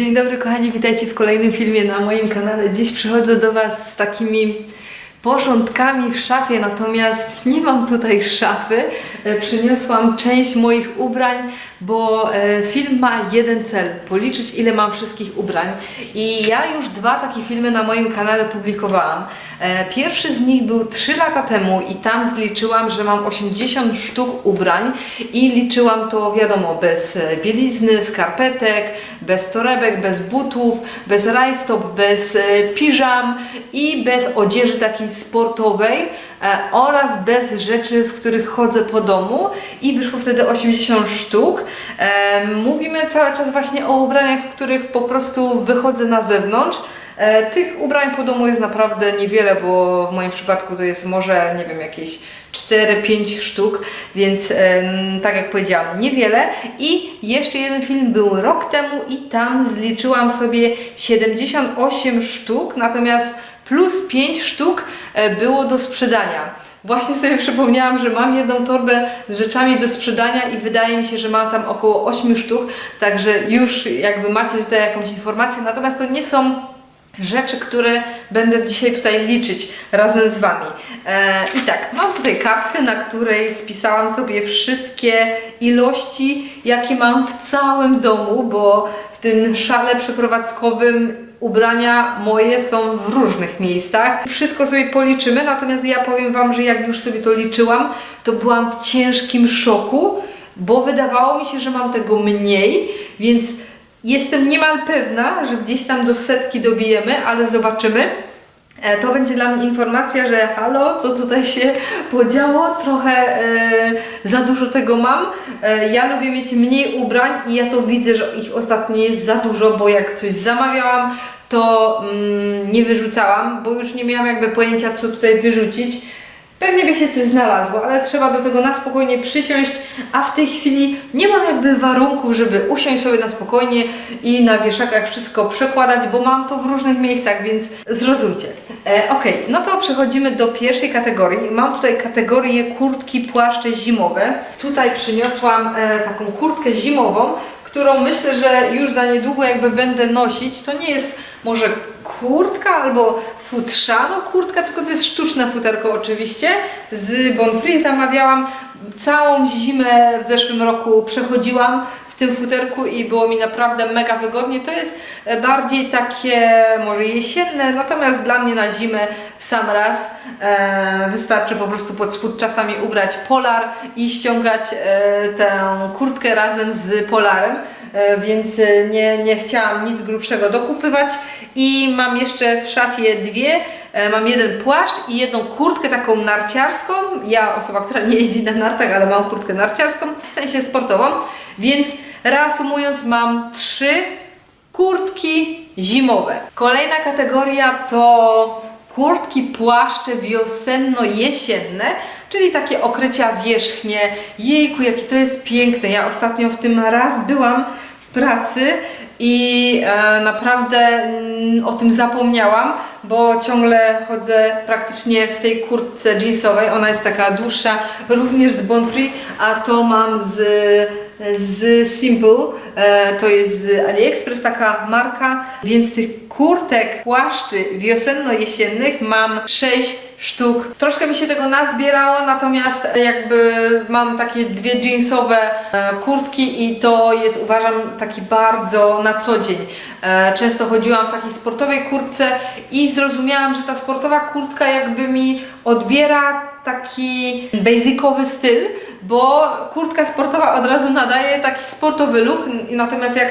Dzień dobry kochani, witajcie w kolejnym filmie na moim kanale. Dziś przychodzę do Was z takimi porządkami w szafie, natomiast nie mam tutaj szafy. E, Przyniosłam część moich ubrań, bo e, film ma jeden cel, policzyć ile mam wszystkich ubrań. I ja już dwa takie filmy na moim kanale publikowałam. E, Pierwszy z nich był 3 lata temu i tam zliczyłam, że mam 80 sztuk ubrań i liczyłam to wiadomo bez e, bielizny, skarpetek, bez torebek, bez butów, bez rajstop, bez piżam i bez odzieży takiej sportowej oraz bez rzeczy, w których chodzę po domu i wyszło wtedy 80 sztuk. E, Mówimy cały czas właśnie o ubraniach, w których po prostu wychodzę na zewnątrz. E, Tych ubrań po domu jest naprawdę niewiele, bo w moim przypadku to jest może, nie wiem, jakieś 4-5 sztuk, więc tak jak powiedziałam, niewiele. I jeszcze jeden film był rok temu i tam zliczyłam sobie 78 sztuk, natomiast plus 5 sztuk e, było do sprzedania. Właśnie sobie przypomniałam, że mam jedną torbę z rzeczami do sprzedania i wydaje mi się, że mam tam około 8 sztuk, także już jakby macie tutaj jakąś informację, natomiast to nie są rzeczy, które będę dzisiaj tutaj liczyć razem z Wami. E, I tak, mam tutaj kartkę, na której spisałam sobie wszystkie ilości, jakie mam w całym domu, bo w tym szale przeprowadzkowym ubrania moje są w różnych miejscach. Wszystko sobie policzymy, natomiast ja powiem Wam, że jak już sobie to liczyłam, to byłam w ciężkim szoku, bo wydawało mi się, że mam tego mniej, więc jestem niemal pewna, że gdzieś tam do setki dobijemy, ale zobaczymy. E, To będzie dla mnie informacja, że halo, co tutaj się podziało, trochę e, za dużo tego mam. E, ja lubię mieć mniej ubrań i ja to widzę, że ich ostatnio jest za dużo, bo jak coś zamawiałam, to mm, nie wyrzucałam, bo już nie miałam jakby pojęcia, co tutaj wyrzucić. Pewnie by się coś znalazło, ale trzeba do tego na spokojnie przysiąść, a w tej chwili nie mam jakby warunków, żeby usiąść sobie na spokojnie i na wieszakach wszystko przekładać, bo mam to w różnych miejscach, więc zrozumcie. E, ok, no to przechodzimy do pierwszej kategorii. Mam tutaj kategorię kurtki, płaszcze zimowe. Tutaj przyniosłam e, taką kurtkę zimową, którą myślę, że już za niedługo jakby będę nosić. To nie jest może kurtka albo futrzano kurtka, tylko to jest sztuczne futerko oczywiście. Z Bon Prix zamawiałam. Całą zimę w zeszłym roku przechodziłam w tym futerku i było mi naprawdę mega wygodnie. To jest e, bardziej takie może jesienne, natomiast dla mnie na zimę w sam raz e, wystarczy po prostu pod spód czasami ubrać polar i ściągać e, tę kurtkę razem z polarem. E, więc e, nie, nie chciałam nic grubszego dokupywać. I mam jeszcze w szafie dwie, e, mam jeden płaszcz i jedną kurtkę taką narciarską, ja osoba, która nie jeździ na nartach, ale mam kurtkę narciarską, w sensie sportową, więc reasumując mam trzy kurtki zimowe. Kolejna kategoria to kurtki, płaszcze wiosenno-jesienne, czyli takie okrycia wierzchnie. Jejku, jakie to jest piękne. Ja ostatnio w tym raz byłam w pracy i e, naprawdę mm, o tym zapomniałam, bo ciągle chodzę praktycznie w tej kurtce jeansowej. Ona jest taka dłuższa, również z Bon Prix, a to mam z, z Simple. E, to jest z AliExpress taka marka, więc tych kurtek, płaszczy wiosenno-jesiennych mam 6 sztuk. Troszkę mi się tego nazbierało, natomiast jakby mam takie dwie jeansowe e, kurtki i to jest uważam taki bardzo na co dzień. E, Często chodziłam w takiej sportowej kurtce i zrozumiałam, że ta sportowa kurtka jakby mi odbiera taki basicowy styl, bo kurtka sportowa od razu nadaje taki sportowy look, natomiast jak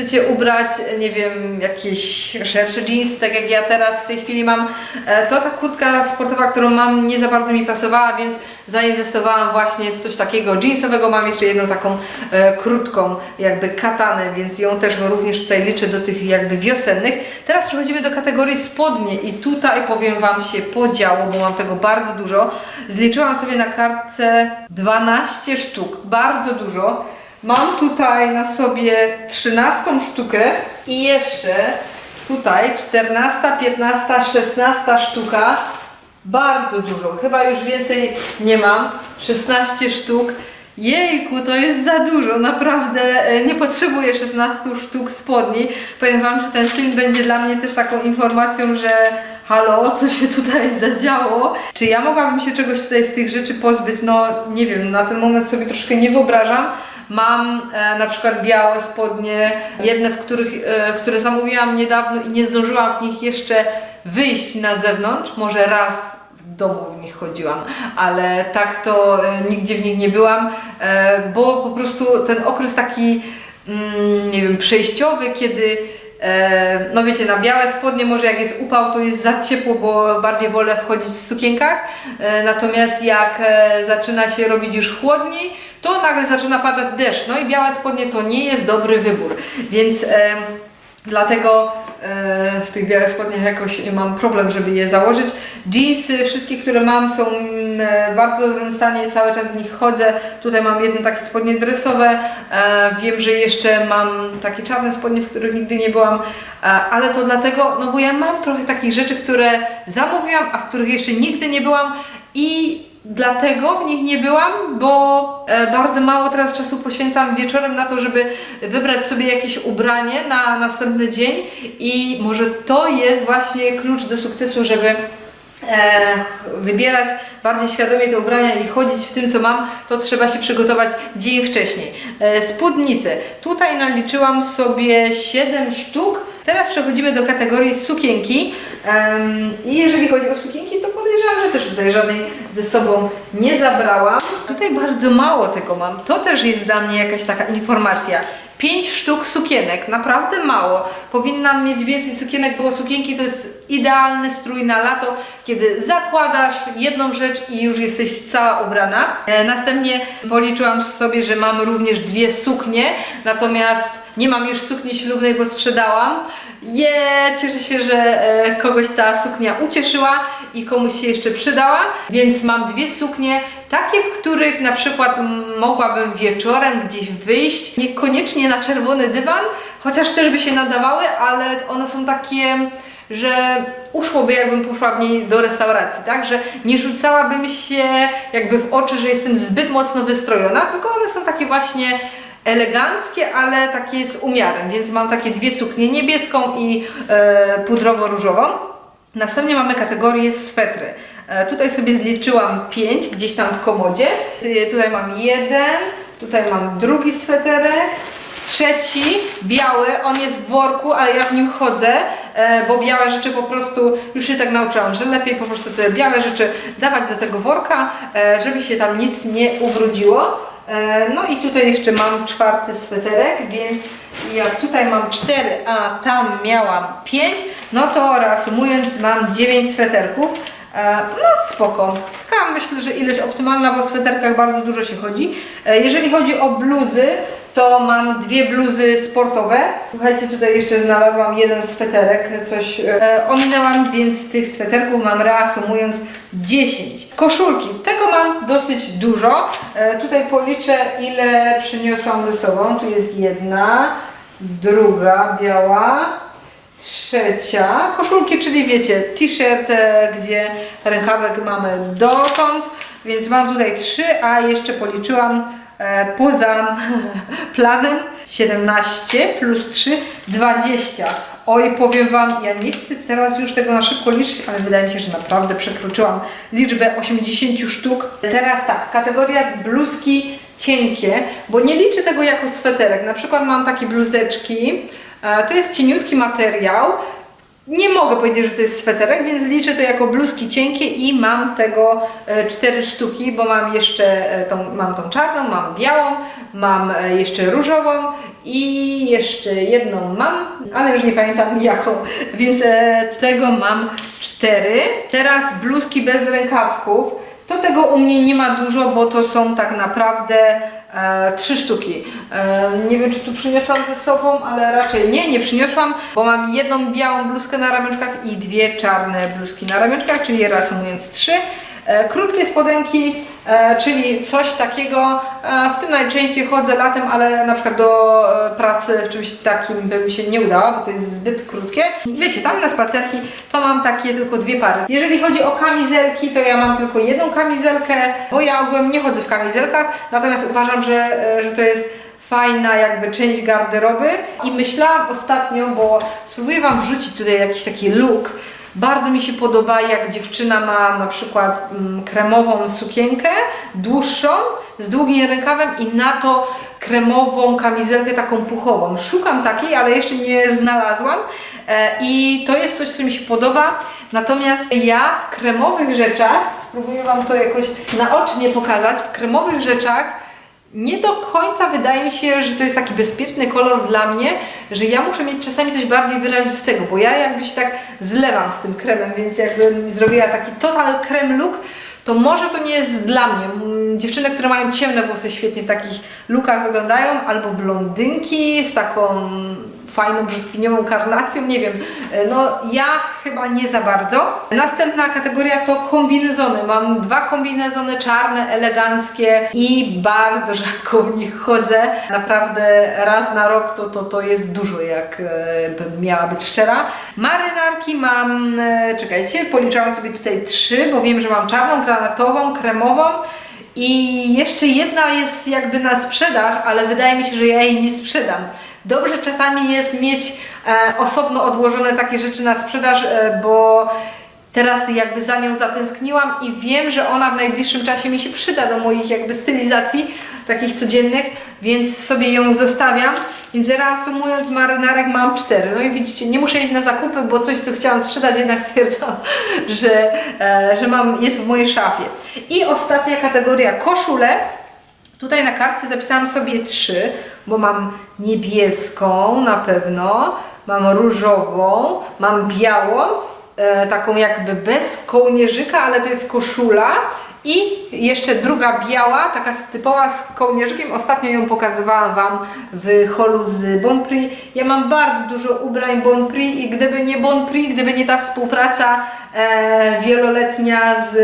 chcecie ubrać, nie wiem, jakieś szersze jeansy, tak jak ja teraz w tej chwili mam, e, to ta kurtka sportowa, którą mam, nie za bardzo mi pasowała, więc zainwestowałam właśnie w coś takiego jeansowego. Mam jeszcze jedną taką e, krótką, jakby katanę, więc ją też również tutaj liczę do tych jakby wiosennych. Teraz przechodzimy do kategorii spodnie i tutaj powiem Wam się podziało, bo mam tego bardzo dużo. Zliczyłam sobie na kartce 12 sztuk, bardzo dużo. Mam tutaj na sobie 13 sztukę i jeszcze tutaj 14, 15, 16 sztuka. Bardzo dużo, chyba już więcej nie mam. 16 sztuk. Jejku, to jest za dużo, naprawdę e, nie potrzebuję 16 sztuk spodni. Powiem Wam, że ten film będzie dla mnie też taką informacją, że halo, co się tutaj zadziało? Czy ja mogłabym się czegoś tutaj z tych rzeczy pozbyć? No nie wiem, na ten moment sobie troszkę nie wyobrażam. Mam e, na przykład białe spodnie, jedne, w których, e, które zamówiłam niedawno i nie zdążyłam w nich jeszcze wyjść na zewnątrz, może raz w domu w nich chodziłam, ale tak to e, nigdzie w nich nie byłam, e, bo po prostu ten okres taki, mm, nie wiem, przejściowy, kiedy no wiecie, na białe spodnie może jak jest upał, to jest za ciepło, bo bardziej wolę wchodzić w sukienkach, e, natomiast jak e, zaczyna się robić już chłodniej, to nagle zaczyna padać deszcz, no i białe spodnie to nie jest dobry wybór, więc e, Dlatego e, w tych białych spodniach jakoś mam problem, żeby je założyć. Jeansy, wszystkie, które mam, są w bardzo dobrym stanie, cały czas w nich chodzę. Tutaj mam jedne takie spodnie dresowe. E, wiem, że jeszcze mam takie czarne spodnie, w których nigdy nie byłam, e, ale to dlatego, no bo ja mam trochę takich rzeczy, które zamówiłam, a w których jeszcze nigdy nie byłam i Dlatego w nich nie byłam, bo e, bardzo mało teraz czasu poświęcam wieczorem na to, żeby wybrać sobie jakieś ubranie na następny dzień i może to jest właśnie klucz do sukcesu, żeby e, wybierać bardziej świadomie te ubrania i chodzić w tym, co mam, to trzeba się przygotować dzień wcześniej. E, spódnice. Tutaj naliczyłam sobie 7 sztuk. Teraz przechodzimy do kategorii sukienki. I jeżeli chodzi o sukienki, to podejrzewam, że też tutaj żadnej ze sobą nie zabrałam. Tutaj bardzo mało tego mam. To też jest dla mnie jakaś taka informacja. 5 sztuk sukienek, naprawdę mało. Powinnam mieć więcej sukienek, bo sukienki to jest idealny strój na lato, kiedy zakładasz jedną rzecz i już jesteś cała ubrana. E, następnie policzyłam sobie, że mam również dwie suknie, natomiast nie mam już sukni ślubnej, bo sprzedałam. Je, cieszę się, że e, kogoś ta suknia ucieszyła i komuś się jeszcze przydała, więc mam dwie suknie, takie, w których na przykład mogłabym wieczorem gdzieś wyjść, niekoniecznie na czerwony dywan, chociaż też by się nadawały, ale one są takie że uszłoby jakbym poszła w niej do restauracji, tak? Że nie rzucałabym się jakby w oczy, że jestem zbyt mocno wystrojona, tylko one są takie właśnie eleganckie, ale takie z umiarem, więc mam takie dwie suknie, niebieską i e, pudrowo-różową. Następnie mamy kategorię swetry. E, tutaj sobie zliczyłam pięć gdzieś tam w komodzie. E, tutaj mam jeden, tutaj mam drugi sweterek, trzeci, biały, on jest w worku, ale ja w nim chodzę, e, bo białe rzeczy po prostu, już się tak nauczyłam, że lepiej po prostu te białe rzeczy dawać do tego worka, e, żeby się tam nic nie ubrudziło. E, No i tutaj jeszcze mam czwarty sweterek, więc jak tutaj mam cztery, a tam miałam pięć, no to reasumując mam dziewięć sweterków. E, No spoko. Taka myślę, że ilość optymalna, bo w sweterkach bardzo dużo się chodzi. E, Jeżeli chodzi o bluzy, to mam dwie bluzy sportowe. Słuchajcie, tutaj jeszcze znalazłam jeden sweterek, coś e, ominęłam, więc tych sweterków mam reasumując 10. Koszulki, tego mam dosyć dużo. E, tutaj policzę ile przyniosłam ze sobą. Tu jest jedna, druga biała, trzecia. Koszulki, czyli wiecie, t-shirt, gdzie rękawek mamy dotąd, więc mam tutaj trzy, a jeszcze policzyłam e, poza planem 17 plus 3, 20. Oj, powiem Wam, ja nie chcę teraz już tego na szybko liczyć, ale wydaje mi się, że naprawdę przekroczyłam liczbę 80 sztuk. Teraz tak, kategoria bluzki cienkie, bo nie liczę tego jako sweterek. Na przykład mam takie bluzeczki, to jest cieniutki materiał, nie mogę powiedzieć, że to jest sweterek, więc liczę to jako bluzki cienkie i mam tego e, cztery sztuki, bo mam jeszcze e, tą, mam tą czarną, mam białą, mam e, jeszcze różową i jeszcze jedną mam, ale już nie pamiętam jaką, więc e, tego mam cztery. Teraz bluzki bez rękawków. To tego u mnie nie ma dużo, bo to są tak naprawdę e, trzy sztuki. E, nie wiem, czy tu przyniosłam ze sobą, ale raczej nie, nie przyniosłam, bo mam jedną białą bluzkę na ramionczkach i dwie czarne bluzki na ramionczkach, czyli reasumując trzy. E, krótkie spodenki, e, czyli coś takiego, e, w tym najczęściej chodzę latem, ale na przykład do pracy w czymś takim by mi się nie udało, bo to jest zbyt krótkie. Wiecie, tam na spacerki to mam takie tylko dwie pary. Jeżeli chodzi o kamizelki, to ja mam tylko jedną kamizelkę, bo ja ogółem nie chodzę w kamizelkach, natomiast uważam, że, że to jest fajna jakby część garderoby i myślałam ostatnio, bo spróbuję Wam wrzucić tutaj jakiś taki look. Bardzo mi się podoba, jak dziewczyna ma na przykład mm, kremową sukienkę, dłuższą, z długim rękawem i na to kremową kamizelkę taką puchową. Szukam takiej, ale jeszcze nie znalazłam e, i to jest coś, co mi się podoba. Natomiast ja w kremowych rzeczach, spróbuję Wam to jakoś naocznie pokazać, w kremowych rzeczach nie do końca wydaje mi się, że to jest taki bezpieczny kolor dla mnie, że ja muszę mieć czasami coś bardziej wyrazistego, bo ja jakby się tak zlewam z tym kremem, więc jakbym zrobiła taki total krem look, to może to nie jest dla mnie. Mm, Dziewczyny, które mają ciemne włosy świetnie w takich lookach wyglądają, albo blondynki z taką fajną brzoskwiniową karnacją, nie wiem. No ja chyba nie za bardzo. Następna kategoria to kombinezony. Mam dwa kombinezony czarne, eleganckie i bardzo rzadko w nich chodzę. Naprawdę raz na rok to, to, to jest dużo, jak e, miała być szczera. Marynarki mam, e, czekajcie, policzyłam sobie tutaj trzy, bo wiem, że mam czarną, granatową, kremową i jeszcze jedna jest jakby na sprzedaż, ale wydaje mi się, że ja jej nie sprzedam. Dobrze czasami jest mieć e, osobno odłożone takie rzeczy na sprzedaż, e, bo teraz jakby za nią zatęskniłam i wiem, że ona w najbliższym czasie mi się przyda do moich jakby stylizacji takich codziennych, więc sobie ją zostawiam. Więc reasumując, marynarek mam cztery. No i widzicie, nie muszę iść na zakupy, bo coś, co chciałam sprzedać, jednak stwierdzam, że, e, że mam, jest w mojej szafie. I ostatnia kategoria koszule. Tutaj na kartce zapisałam sobie trzy, bo mam niebieską na pewno, mam różową, mam białą, e, taką jakby bez kołnierzyka, ale to jest koszula. I jeszcze druga biała, taka typowa z kołnierzykiem. Ostatnio ją pokazywałam Wam w holu z Bon Prix. Ja mam bardzo dużo ubrań Bon Prix i gdyby nie Bon Prix, gdyby nie ta współpraca e, wieloletnia z,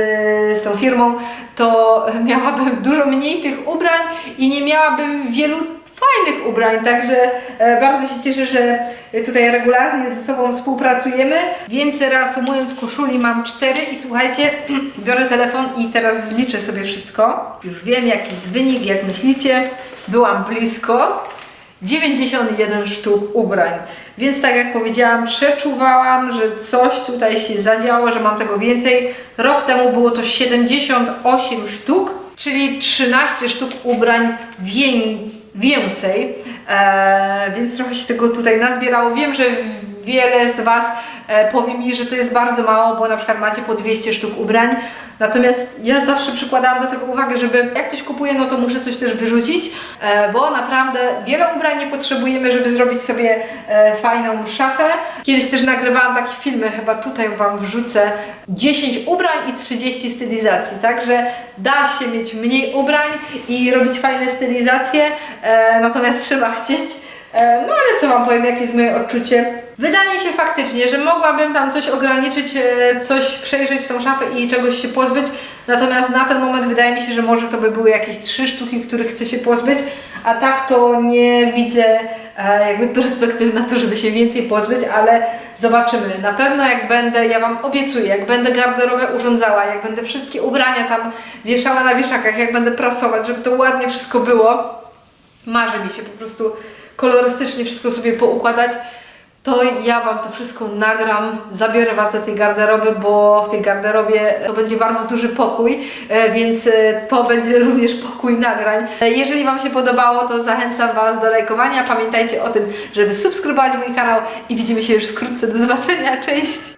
z tą firmą, to miałabym dużo mniej tych ubrań i nie miałabym wielu fajnych ubrań, także e, bardzo się cieszę, że tutaj regularnie ze sobą współpracujemy. Więc reasumując, koszuli mam cztery i słuchajcie, biorę telefon i teraz zliczę sobie wszystko. Już wiem jaki jest wynik, jak myślicie, byłam blisko. 91 sztuk ubrań. Więc tak jak powiedziałam, przeczuwałam, że coś tutaj się zadziało, że mam tego więcej. Rok temu było to 78 sztuk, czyli 13 sztuk ubrań wię- więcej. Eee, więc trochę się tego tutaj nazbierało. Wiem, że wiele z Was e, powie mi, że to jest bardzo mało, bo na przykład macie po 200 sztuk ubrań. Natomiast ja zawsze przykładałam do tego uwagę, żeby jak coś kupuję, no to muszę coś też wyrzucić, e, bo naprawdę wiele ubrań nie potrzebujemy, żeby zrobić sobie e, fajną szafę. Kiedyś też nagrywałam takie filmy, chyba tutaj Wam wrzucę 10 ubrań i 30 stylizacji, także da się mieć mniej ubrań i robić fajne stylizacje, natomiast trzeba chcieć. E, No ale co Wam powiem, jakie jest moje odczucie? Wydaje mi się faktycznie, że mogłabym tam coś ograniczyć, e, coś przejrzeć tą szafę i czegoś się pozbyć. Natomiast na ten moment wydaje mi się, że może to by były jakieś trzy sztuki, których chcę się pozbyć, a tak to nie widzę e, jakby perspektyw na to, żeby się więcej pozbyć, ale zobaczymy. Na pewno jak będę, ja Wam obiecuję, jak będę garderobę urządzała, jak będę wszystkie ubrania tam wieszała na wieszakach, jak będę prasować, żeby to ładnie wszystko było, marzy mi się po prostu kolorystycznie wszystko sobie poukładać, to ja Wam to wszystko nagram, zabiorę Was do tej garderoby, bo w tej garderobie to będzie bardzo duży pokój, e, więc e, to będzie również pokój nagrań. E, Jeżeli Wam się podobało, to zachęcam Was do lajkowania. Pamiętajcie o tym, żeby subskrybować mój kanał i widzimy się już wkrótce. Do zobaczenia, cześć!